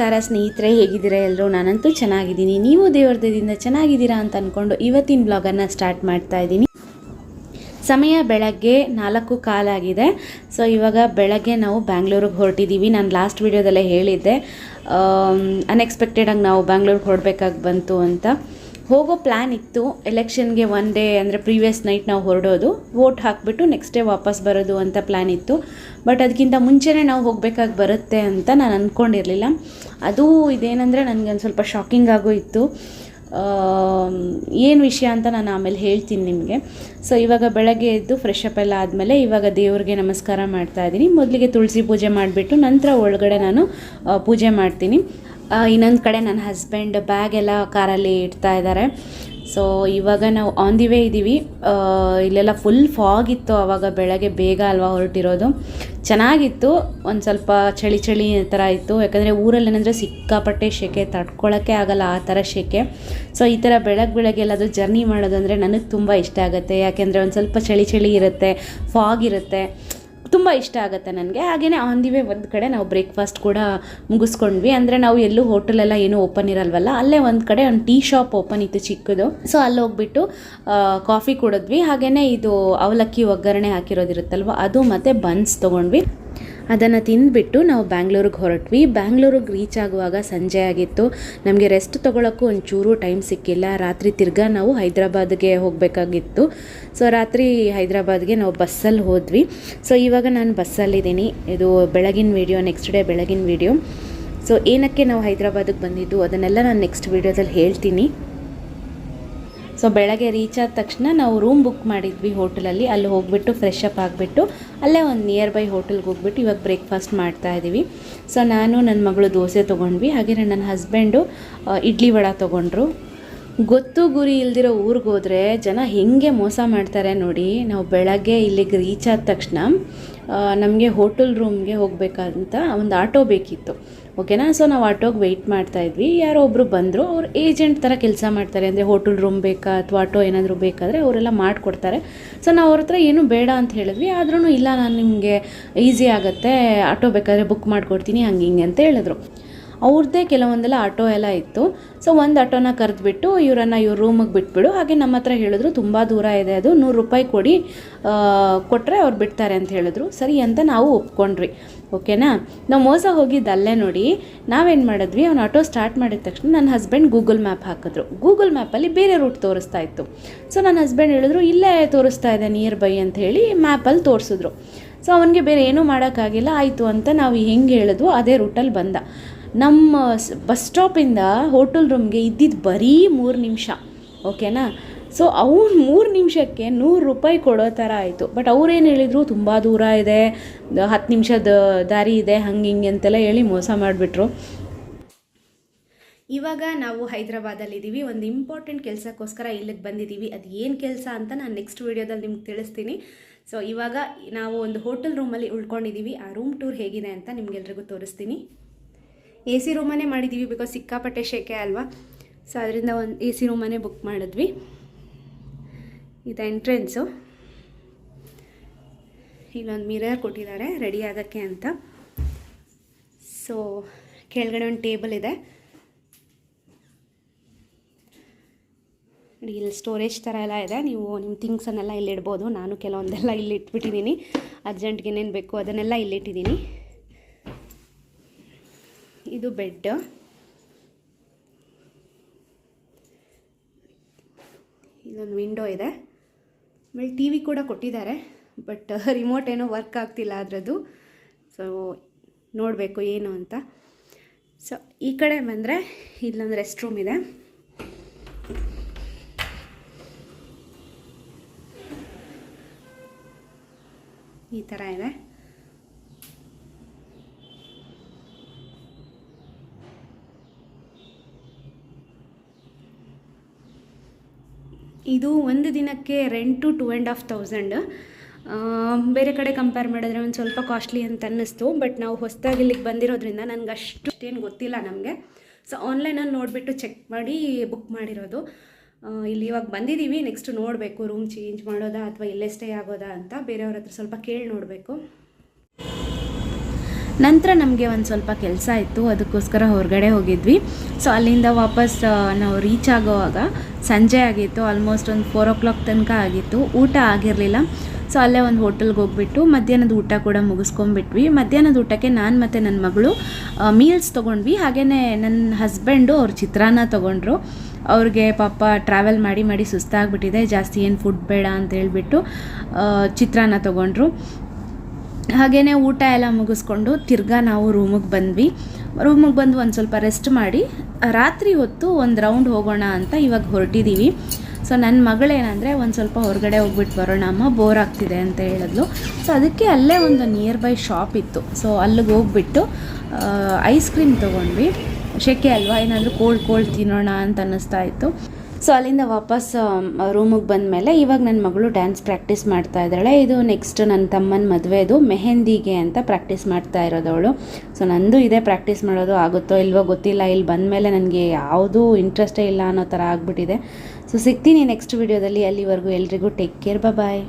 ನಮಸ್ಕಾರ, ಸ್ನೇಹಿತರೆ, ಹೇಗಿದ್ದೀರಾ ಎಲ್ಲರೂ ನಾನಂತೂ ಚೆನ್ನಾಗಿದ್ದೀನಿ. ನೀವು ದೇವ್ರದಿಂದ ಚೆನ್ನಾಗಿದ್ದೀರಾ ಅಂತ ಅಂದ್ಕೊಂಡು ಇವತ್ತಿನ ಬ್ಲಾಗನ್ನು ಸ್ಟಾರ್ಟ್ ಮಾಡ್ತಾ ಇದ್ದೀನಿ. ಸಮಯ ಬೆಳಗ್ಗೆ ನಾಲ್ಕು ಕಾಲಾಗಿದೆ. ಸೊ ಇವಾಗ ಬೆಳಗ್ಗೆ ನಾವು ಬ್ಯಾಂಗ್ಳೂರಿಗೆ ಹೊರಟಿದ್ದೀವಿ ನಾನು ಲಾಸ್ಟ್ ವೀಡಿಯೋದಲ್ಲೇ ಹೇಳಿದ್ದೆ. ಅನ್ಎಕ್ಸ್ಪೆಕ್ಟೆಡಾಗಿ ನಾವು ಬ್ಯಾಂಗ್ಳೂರಿಗೆ ಹೊರಡ್ಬೇಕಾಗಿ ಬಂತು ಅಂತ. ಹೋಗೋ ಪ್ಲ್ಯಾನ್ ಇತ್ತು. ಎಲೆಕ್ಷನ್ಗೆ ಒನ್ ಡೇ ಅಂದರೆ ಪ್ರೀವಿಯಸ್ ನೈಟ್ ನಾವು ಹೊರಡೋದು. ವೋಟ್ ಹಾಕಿಬಿಟ್ಟು ನೆಕ್ಸ್ಟ್ ಡೇ ವಾಪಸ್ ಬರೋದು ಅಂತ ಪ್ಲ್ಯಾನ್ ಇತ್ತು. ಬಟ್ ಅದಕ್ಕಿಂತ ಮುಂಚೆನೇ ನಾವು ಹೋಗಬೇಕಾಗಿ ಬರುತ್ತೆ ಅಂತ ನಾನು ಅಂದ್ಕೊಂಡಿರಲಿಲ್ಲ ಅದು ಇದೇನೆಂದರೆ ನನಗೆ ಸ್ವಲ್ಪ ಶಾಕಿಂಗ್ ಆಗೋ ಇತ್ತು. ಏನು ವಿಷಯ ಅಂತ ನಾನು ಆಮೇಲೆ ಹೇಳ್ತೀನಿ ನಿಮಗೆ. ಸೊ ಇವಾಗ ಬೆಳಗ್ಗೆ ಎದ್ದು ಫ್ರೆಶ್ ಅಪ್ ಎಲ್ಲ ಆದಮೇಲೆ ಇವಾಗ ದೇವ್ರಿಗೆ ನಮಸ್ಕಾರ ಮಾಡ್ತಾ ಇದ್ದೀನಿ. ಮೊದಲಿಗೆ ತುಳಸಿ ಪೂಜೆ ಮಾಡಿಬಿಟ್ಟು ನಂತರ ಒಳಗಡೆ ನಾನು ಪೂಜೆ ಮಾಡ್ತೀನಿ. ಇನ್ನೊಂದು ಕಡೆ ನನ್ನ ಹಸ್ಬೆಂಡ್ ಬ್ಯಾಗ್ ಎಲ್ಲ ಕಾರಲ್ಲಿ ಇಡ್ತಾ ಇದ್ದಾರೆ ಸೊ ಇವಾಗ ನಾವು ಆನ್ ದಿ ವೇ ಇದ್ದೀವಿ ಇಲ್ಲೆಲ್ಲ ಫುಲ್ ಫಾಗ್ ಇತ್ತು ಆವಾಗ ಬೆಳಗ್ಗೆ ಬೇಗ ಅಲ್ವಾ ಹೊರಟಿರೋದು. ಚೆನ್ನಾಗಿತ್ತು. ಒಂದು ಸ್ವಲ್ಪ ಚಳಿ ಚಳಿ ಥರ ಇತ್ತು. ಯಾಕಂದರೆ ಊರಲ್ಲಿ ಏನಂದರೆ ಸಿಕ್ಕಾಪಟ್ಟೆ ಸೆಕೆ ತಡ್ಕೊಳ್ಳೋಕ್ಕೆ ಆಗಲ್ಲ ಆ ಥರ ಸೆಕೆ ಸೊ ಈ ಥರ ಬೆಳಗ್ಗೆ ಬೆಳಗ್ಗೆ ಎಲ್ಲಾದರೂ ಜರ್ನಿ ಮಾಡೋದಂದರೆ ನನಗೆ ತುಂಬ ಇಷ್ಟ ಆಗುತ್ತೆ. ಯಾಕೆಂದರೆ ಒಂದು ಸ್ವಲ್ಪ ಚಳಿ ಚಳಿ ಇರುತ್ತೆ ಫಾಗ್ ಇರುತ್ತೆ. ತುಂಬ ಇಷ್ಟ ಆಗುತ್ತೆ ನನಗೆ. ಹಾಗೆಯೇ ಆನ್ ದಿ ವೇ ಒಂದು ಕಡೆ ನಾವು ಬ್ರೇಕ್ಫಾಸ್ಟ್ ಕೂಡ ಮುಗಿಸ್ಕೊಂಡ್ವಿ. ಅಂದರೆ ನಾವು ಎಲ್ಲೂ ಹೋಟೆಲೆಲ್ಲ ಏನೂ ಓಪನ್ ಇರಲ್ವಲ್ಲ, ಅಲ್ಲೇ ಒಂದು ಕಡೆ ಒಂದು ಟೀ ಶಾಪ್ ಓಪನ್ ಇತ್ತು ಚಿಕ್ಕದು. ಸೊ ಅಲ್ಲಿ ಹೋಗ್ಬಿಟ್ಟು ಕಾಫಿ ಕುಡಿದ್ವಿ. ಹಾಗೆಯೇ ಇದು ಅವಲಕ್ಕಿ ಒಗ್ಗರಣೆ ಹಾಕಿರೋದಿರುತ್ತಲ್ವ, ಅದು ಮತ್ತು ಬನ್ಸ್ ತೊಗೊಂಡ್ವಿ. ಅದನ್ನು ತಿಂದುಬಿಟ್ಟು ನಾವು ಬ್ಯಾಂಗ್ಳೂರಿಗೆ ಹೊರಟ್ವಿ. ಬ್ಯಾಂಗ್ಳೂರಿಗೆ ರೀಚ್ ಆಗುವಾಗ ಸಂಜೆ ಆಗಿತ್ತು. ನಮಗೆ ರೆಸ್ಟ್ ತೊಗೊಳಕ್ಕೂ ಒಂಚೂರು ಟೈಮ್ ಸಿಕ್ಕಿಲ್ಲ. ರಾತ್ರಿ ತಿರ್ಗಾ ನಾವು ಹೈದ್ರಾಬಾದ್ಗೆ ಹೋಗಬೇಕಾಗಿತ್ತು. ಸೊ ರಾತ್ರಿ ಹೈದ್ರಾಬಾದ್ಗೆ ನಾವು ಬಸ್ಸಲ್ಲಿ ಹೋದ್ವಿ. ಸೊ ಇವಾಗ ನಾನು ಬಸ್ಸಲ್ಲಿದ್ದೀನಿ. ಇದು ಬೆಳಗಿನ ವೀಡಿಯೋ ನೆಕ್ಸ್ಟ್ ಡೇ ಬೆಳಗಿನ ವೀಡಿಯೋ ಸೊ ಏನಕ್ಕೆ ನಾವು ಹೈದ್ರಾಬಾದಿಗೆ ಬಂದಿದ್ದು, ಅದನ್ನೆಲ್ಲ ನಾನು ನೆಕ್ಸ್ಟ್ ವೀಡಿಯೋದಲ್ಲಿ ಹೇಳ್ತೀನಿ. ಸೊ ಬೆಳಗ್ಗೆ ರೀಚ್ ಆದ ತಕ್ಷಣ ನಾವು ರೂಮ್ ಬುಕ್ ಮಾಡಿದ್ವಿ ಹೋಟೆಲಲ್ಲಿ ಅಲ್ಲಿ ಹೋಗ್ಬಿಟ್ಟು ಫ್ರೆಶ್ ಅಪ್ ಆಗಿಬಿಟ್ಟು ಅಲ್ಲೇ ಒಂದು ನಿಯರ್ ಬೈ ಹೋಟೆಲ್ಗೆ ಹೋಗ್ಬಿಟ್ಟು ಇವಾಗ ಬ್ರೇಕ್ಫಾಸ್ಟ್ ಮಾಡ್ತಾ ಇದ್ದೀವಿ ಸೊ ನಾನು ನನ್ನ ಮಗಳು ದೋಸೆ ತೊಗೊಂಡ್ವಿ. ಹಾಗೆ ನನ್ನ ಹಸ್ಬೆಂಡು ಇಡ್ಲಿ ವಡ ತೊಗೊಂಡ್ರು. ಗೊತ್ತು ಗುರಿ ಇಲ್ದಿರೋ ಊರಿಗೆ ಹೋದರೆ ಜನ ಹೆಂಗೆ ಮೋಸ ಮಾಡ್ತಾರೆ ನೋಡಿ, ನಾವು ಬೆಳಗ್ಗೆ ಇಲ್ಲಿಗೆ ರೀಚ್ ಆದ ತಕ್ಷಣ ನಮಗೆ ಹೋಟೆಲ್ ರೂಮ್ಗೆ ಹೋಗಬೇಕಂತ ಒಂದು ಆಟೋ ಬೇಕಿತ್ತು. ಓಕೆನಾ ಸೊ ನಾವು ಆಟೋಗೆ ವೆಯ್ಟ್ ಮಾಡ್ತಾ ಇದ್ವಿ. ಯಾರೋ ಒಬ್ಬರು ಬಂದರು, ಅವ್ರು ಏಜೆಂಟ್ ಥರ ಕೆಲಸ ಮಾಡ್ತಾರೆ. ಅಂದರೆ ಹೋಟೆಲ್ ರೂಮ್ ಬೇಕಾ ಅಥವಾ ಆಟೋ ಏನಾದರೂ ಬೇಕಾದರೆ ಅವರೆಲ್ಲ ಮಾಡಿಕೊಡ್ತಾರೆ. ಸೊ ನಾವು ಅವ್ರ ಹತ್ರ ಏನೂ ಬೇಡ ಅಂತ ಹೇಳಿದ್ವಿ. ಆದ್ರೂ ಇಲ್ಲ, ನಾನು ನಿಮಗೆ ಈಸಿ ಆಗುತ್ತೆ ಆಟೋ ಬೇಕಾದರೆ ಬುಕ್ ಮಾಡಿಕೊಡ್ತೀನಿ, ಹಂಗೆ ಹಿಂಗೆ ಅಂತ ಹೇಳಿದ್ರು. ಅವ್ರದ್ದೇ ಕೆಲವೊಂದೆಲ್ಲ ಆಟೋ ಎಲ್ಲ ಇತ್ತು. ಸೊ ಒಂದು ಆಟೋನ ಕರೆದ್ಬಿಟ್ಟು ಇವರನ್ನು ಇವ್ರ ರೂಮಿಗೆ ಬಿಟ್ಬಿಡು. ಹಾಗೆ ನಮ್ಮ ಹತ್ರ ಹೇಳಿದ್ರು, ತುಂಬ ದೂರ ಇದೆ ಅದು, ನೂರು ರೂಪಾಯಿ ಕೊಡಿ ಕೊಟ್ಟರೆ ಅವ್ರು ಬಿಡ್ತಾರೆ ಅಂತ ಹೇಳಿದ್ರು. ಸರಿ ಅಂತ ನಾವು ಒಪ್ಕೊಂಡ್ರಿ ಓಕೆನಾ? ನಾವು ಮೋಸ ಹೋಗಿದ್ದಲ್ಲೇ ನೋಡಿ, ನಾವೇನು ಮಾಡಿದ್ವಿ, ಅವ್ನು ಆಟೋ ಸ್ಟಾರ್ಟ್ ಮಾಡಿದ ತಕ್ಷಣ ನನ್ನ ಹಸ್ಬೆಂಡ್ ಗೂಗಲ್ ಮ್ಯಾಪ್ ಹಾಕಿದ್ರು. ಗೂಗಲ್ ಮ್ಯಾಪಲ್ಲಿ ಬೇರೆ ರೂಟ್ ತೋರಿಸ್ತಾ ಇತ್ತು. ಸೊ ನನ್ನ ಹಸ್ಬೆಂಡ್ ಹೇಳಿದ್ರು, ಇಲ್ಲೇ ತೋರಿಸ್ತಾ ಇದೆ ನಿಯರ್ ಬೈ ಅಂತ ಹೇಳಿ ಮ್ಯಾಪಲ್ಲಿ ತೋರಿಸಿದ್ರು. ಸೊ ಅವನಿಗೆ ಬೇರೆ ಏನೂ ಮಾಡೋಕ್ಕಾಗಿಲ್ಲ, ಆಯಿತು ಅಂತ ನಾವು ಹೆಂಗೆ ಹೇಳಿದ್ವು ಅದೇ ರೂಟಲ್ಲಿ ಬಂದ. ನಮ್ಮ ಬಸ್ ಸ್ಟಾಪಿಂದ ಹೋಟೆಲ್ ರೂಮ್ಗೆ ಇದ್ದಿದ್ದು ಬರೀ ಮೂರು ನಿಮಿಷ, ಓಕೆನಾ? ಸೊ ಅವ್ನು ಮೂರು ನಿಮಿಷಕ್ಕೆ ನೂರು ರೂಪಾಯಿ ಕೊಡೋ ಥರ ಆಯಿತು. ಬಟ್ ಅವ್ರೇನು ಹೇಳಿದರು? ತುಂಬ ದೂರ ಇದೆ ಹತ್ತು ನಿಮಿಷದ ದಾರಿ ಇದೆ, ಹಂಗೆ ಹಿಂಗೆ ಅಂತೆಲ್ಲ ಹೇಳಿ ಮೋಸ ಮಾಡಿಬಿಟ್ರು. ಇವಾಗ ನಾವು ಹೈದರಾಬಾದಲ್ಲಿದ್ದೀವಿ ಒಂದು ಇಂಪಾರ್ಟೆಂಟ್ ಕೆಲಸಕ್ಕೋಸ್ಕರ ಇಲ್ಲಿಗೆ ಬಂದಿದ್ದೀವಿ ಅದು ಏನು ಕೆಲಸ ಅಂತ ನಾನು ನೆಕ್ಸ್ಟ್ ವೀಡಿಯೋದಲ್ಲಿ ನಿಮ್ಗೆ ತಿಳಿಸ್ತೀನಿ. ಸೊ ಇವಾಗ ನಾವು ಒಂದು ಹೋಟೆಲ್ ರೂಮಲ್ಲಿ ಉಳ್ಕೊಂಡಿದ್ದೀವಿ ಆ ರೂಮ್ ಟೂರ್ ಹೇಗಿದೆ ಅಂತ ನಿಮಗೆಲ್ರಿಗೂ ತೋರಿಸ್ತೀನಿ. ಎ ಸಿ ರೂಮನ್ನೇ ಮಾಡಿದ್ದೀವಿ ಬಿಕಾಸ್ ಸಿಕ್ಕಾಪಟ್ಟೆ ಶೇಕೆ ಅಲ್ವಾ? ಸೊ ಅದರಿಂದ ಒಂದು ಎ ಸಿ ರೂಮನ್ನೇ ಬುಕ್ ಮಾಡಿದ್ವಿ. ಇದು ಎಂಟ್ರೆನ್ಸು ಇಲ್ಲೊಂದು ಮಿರರ್ ಕೊಟ್ಟಿದ್ದಾರೆ ರೆಡಿ ಆಗೋಕ್ಕೆ ಅಂತ. ಸೊ ಕೆಳಗಡೆ ಒಂದು ಟೇಬಲ್ ಇದೆ. ಇಲ್ಲಿ ಸ್ಟೋರೇಜ್ ಥರ ಎಲ್ಲ ಇದೆ. ನೀವು ನಿಮ್ಮ ಥಿಂಗ್ಸನ್ನೆಲ್ಲ ಇಲ್ಲಿ ಇಡ್ಬೋದು. ನಾನು ಕೆಲವೊಂದೆಲ್ಲ ಇಲ್ಲಿ ಇಟ್ಬಿಟ್ಟಿದ್ದೀನಿ ಅರ್ಜೆಂಟ್ಗೆ ಏನೇನು ಬೇಕು ಅದನ್ನೆಲ್ಲ ಇಲ್ಲಿಟ್ಟಿದ್ದೀನಿ ಇದು ಬೆಡ್. ಇಲ್ಲೊಂದು ವಿಂಡೋ ಇದೆ. ಆಮೇಲೆ ಟಿ ವಿ ಕೂಡ ಕೊಟ್ಟಿದ್ದಾರೆ, ಬಟ್ ರಿಮೋಟ್ ಏನೋ ವರ್ಕ್ ಆಗ್ತಿಲ್ಲ ಅದರದ್ದು. ಸೊ ನೋಡಬೇಕು ಏನು ಅಂತ. ಸೊ ಈ ಕಡೆ ಬಂದರೆ ಇಲ್ಲೊಂದು ರೆಸ್ಟ್ ರೂಮ್ ಇದೆ. ಈ ಥರ ಇದೆ. ಇದು ಒಂದು ದಿನಕ್ಕೆ rent two and half thousand ಬೇರೆ ಕಡೆ ಕಂಪೇರ್ ಮಾಡಿದ್ರೆ ಒಂದು ಸ್ವಲ್ಪ ಕಾಸ್ಟ್ಲಿ ಅಂತ ಅನ್ನಿಸ್ತು ಬಟ್ ನಾವು ಹೊಸದಾಗಿ ಇಲ್ಲಿಗೆ ಬಂದಿರೋದ್ರಿಂದ ನನಗೆ ಅಷ್ಟು ಗೊತ್ತಿಲ್ಲ ನಮಗೆ. ಸೊ ಆನ್ಲೈನಲ್ಲಿ ನೋಡಿಬಿಟ್ಟು ಚೆಕ್ ಮಾಡಿ ಬುಕ್ ಮಾಡಿರೋದು. ಇಲ್ಲಿ ಇವಾಗ ಬಂದಿದ್ದೀವಿ ನೆಕ್ಸ್ಟ್ ನೋಡಬೇಕು ರೂಮ್ ಚೇಂಜ್ ಮಾಡೋದಾ ಅಥವಾ ಇಲ್ಲೇ ಸ್ಟೇ ಆಗೋದಾ ಅಂತ ಬೇರೆಯವ್ರ ಹತ್ರ ಸ್ವಲ್ಪ ಕೇಳಿ ನೋಡಬೇಕು. ನಂತರ ನಮಗೆ ಒಂದು ಸ್ವಲ್ಪ ಕೆಲಸ ಇತ್ತು, ಅದಕ್ಕೋಸ್ಕರ ಹೊರಗಡೆ ಹೋಗಿದ್ವಿ. ಸೊ ಅಲ್ಲಿಂದ ವಾಪಸ್ ನಾವು ರೀಚ್ ಆಗೋವಾಗ ಸಂಜೆ ಆಗಿತ್ತು ಆಲ್ಮೋಸ್ಟ್ ಒಂದು ಫೋರ್ ಓ ಕ್ಲಾಕ್ ತನಕ ಆಗಿತ್ತು. ಊಟ ಆಗಿರಲಿಲ್ಲ. ಸೊ ಅಲ್ಲೇ ಒಂದು ಹೋಟೆಲ್ಗೆ ಹೋಗ್ಬಿಟ್ಟು ಮಧ್ಯಾಹ್ನದ ಊಟ ಕೂಡ ಮುಗಿಸ್ಕೊಂಡ್ಬಿಟ್ವಿ. ಮಧ್ಯಾಹ್ನದ ಊಟಕ್ಕೆ ನಾನು ಮತ್ತು ನನ್ನ ಮಗಳು ಮೀಲ್ಸ್ ತೊಗೊಂಡ್ವಿ. ಹಾಗೆಯೇ ನನ್ನ ಹಸ್ಬೆಂಡು ಅವ್ರ ಚಿತ್ರಾನ್ನ ತೊಗೊಂಡ್ರು. ಅವ್ರಿಗೆ ಪಾಪ ಟ್ರಾವೆಲ್ ಮಾಡಿ ಮಾಡಿ ಸುಸ್ತಾಗ್ಬಿಟ್ಟಿದೆ. ಜಾಸ್ತಿ ಏನು ಫುಡ್ ಬೇಡ ಅಂತ ಹೇಳ್ಬಿಟ್ಟು ಚಿತ್ರಾನ್ನ ತೊಗೊಂಡ್ರು. ಹಾಗೆಯೇ ಊಟ ಎಲ್ಲ ಮುಗಿಸ್ಕೊಂಡು ತಿರ್ಗಾ ನಾವು ರೂಮಿಗೆ ಬಂದ್ವಿ. ರೂಮಿಗೆ ಬಂದು ಒಂದು ಸ್ವಲ್ಪ ರೆಸ್ಟ್ ಮಾಡಿ, ರಾತ್ರಿ ಹೊತ್ತು ಒಂದು ರೌಂಡ್ ಹೋಗೋಣ ಅಂತ ಇವಾಗ ಹೊರಟಿದ್ದೀವಿ ಸೊ ನನ್ನ ಮಗಳೇನಂದರೆ ಒಂದು ಸ್ವಲ್ಪ ಹೊರಗಡೆ ಹೋಗ್ಬಿಟ್ಟು ಬರೋಣ, ಅಮ್ಮ ಬೋರ್ ಆಗ್ತಿದೆ ಅಂತ ಹೇಳಿದ್ಲು. ಸೊ ಅದಕ್ಕೆ ಅಲ್ಲೇ ಒಂದು ನಿಯರ್ ಬೈ ಶಾಪ್ ಇತ್ತು. ಸೊ ಅಲ್ಲಿಗೆ ಹೋಗ್ಬಿಟ್ಟು ಐಸ್ ಕ್ರೀಮ್ ತೊಗೊಂಡ್ವಿ. ಶೆಕೆ ಅಲ್ವಾ? ಏನಾದರೂ ಕೋಲ್ಡ್ ಕೋಲ್ಡ್ ತಿನ್ನೋಣ ಅಂತ ಅನ್ನಿಸ್ತಾ ಇತ್ತು. ಸೊ ಅಲ್ಲಿಂದ ವಾಪಸ್ ರೂಮಿಗೆ ಬಂದಮೇಲೆ ಇವಾಗ ನನ್ನ ಮಗಳು ಡ್ಯಾನ್ಸ್ ಪ್ರಾಕ್ಟೀಸ್ ಮಾಡ್ತಾ ಇದ್ದಾಳೆ. ಇದು ನೆಕ್ಸ್ಟ್ ನನ್ನ ತಮ್ಮನ ಮದುವೆದು ಮೆಹಂದಿಗೆ ಅಂತ ಪ್ರಾಕ್ಟೀಸ್ ಮಾಡ್ತಾ ಇರೋದವಳು. ಸೊ ನಂದು ಇದೇ ಪ್ರಾಕ್ಟೀಸ್ ಮಾಡೋದು ಆಗುತ್ತೋ ಇಲ್ವೋ ಗೊತ್ತಿಲ್ಲ. ಇಲ್ಲಿ ಬಂದಮೇಲೆ ನನಗೆ ಯಾವುದೂ ಇಂಟ್ರೆಸ್ಟೇ ಇಲ್ಲ ಅನ್ನೋ ಥರ ಆಗಿಬಿಟ್ಟಿದೆ. ಸೊ ಸಿಗ್ತೀನಿ ನೆಕ್ಸ್ಟ್ ವೀಡಿಯೋದಲ್ಲಿ ಅಲ್ಲಿವರೆಗೂ ಎಲ್ರಿಗೂ ಟೇಕ್ ಕೇರ್ ಬಾಯ್